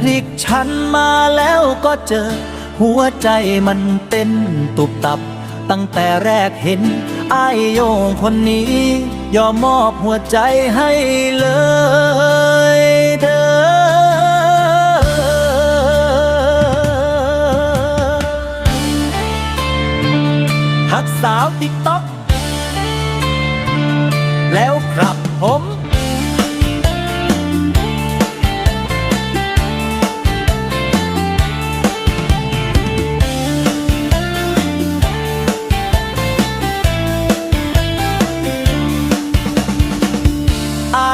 พลิกฉันมาแล้วก็เจอ หัวใจมันเต้นตุบตับ ตั้งแต่แรกเห็นไอโยงคนนี้ ยอมมอบหัวใจให้เลยเธอ หักสาวติ๊กต็อกแล้วกลับผม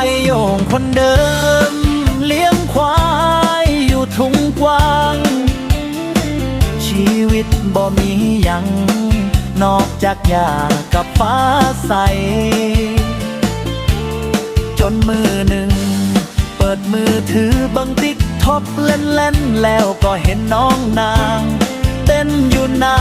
ายโยงคนเดิม เลี้ยงควายอยู่ทุ่งกว้าง ชีวิตบ่มียัง นอกจากยากับฟ้าใส จนมือหนึ่ง เปิดมือถือบังติ๊กท็อปเล่นๆ แล้วก็เห็นน้องนาง เต้นอยู่นา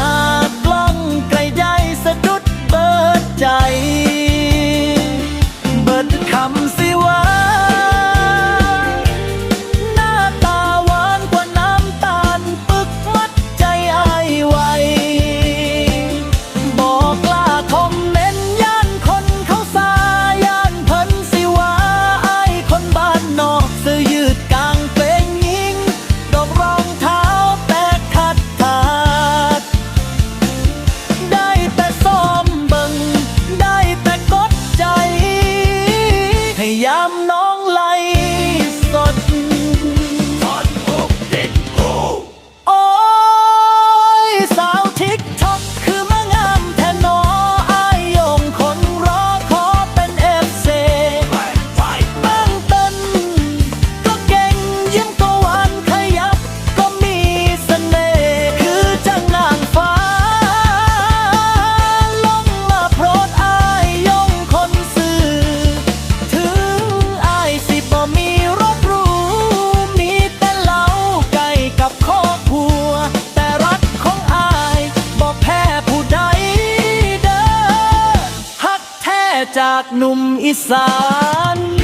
จากหนุ่มอีสาน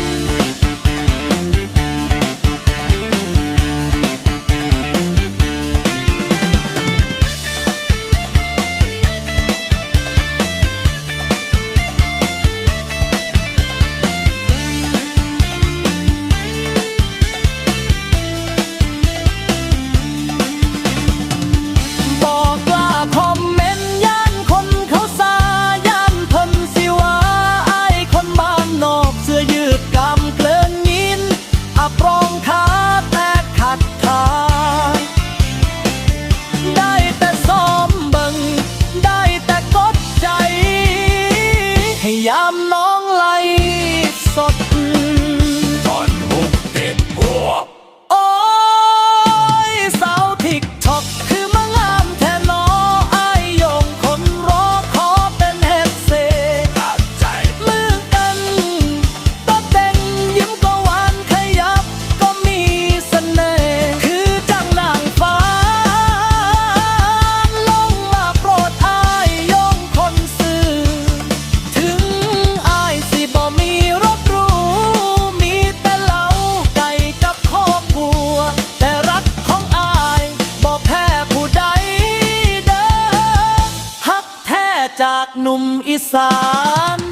I'm not จากหนุ่มอีสาน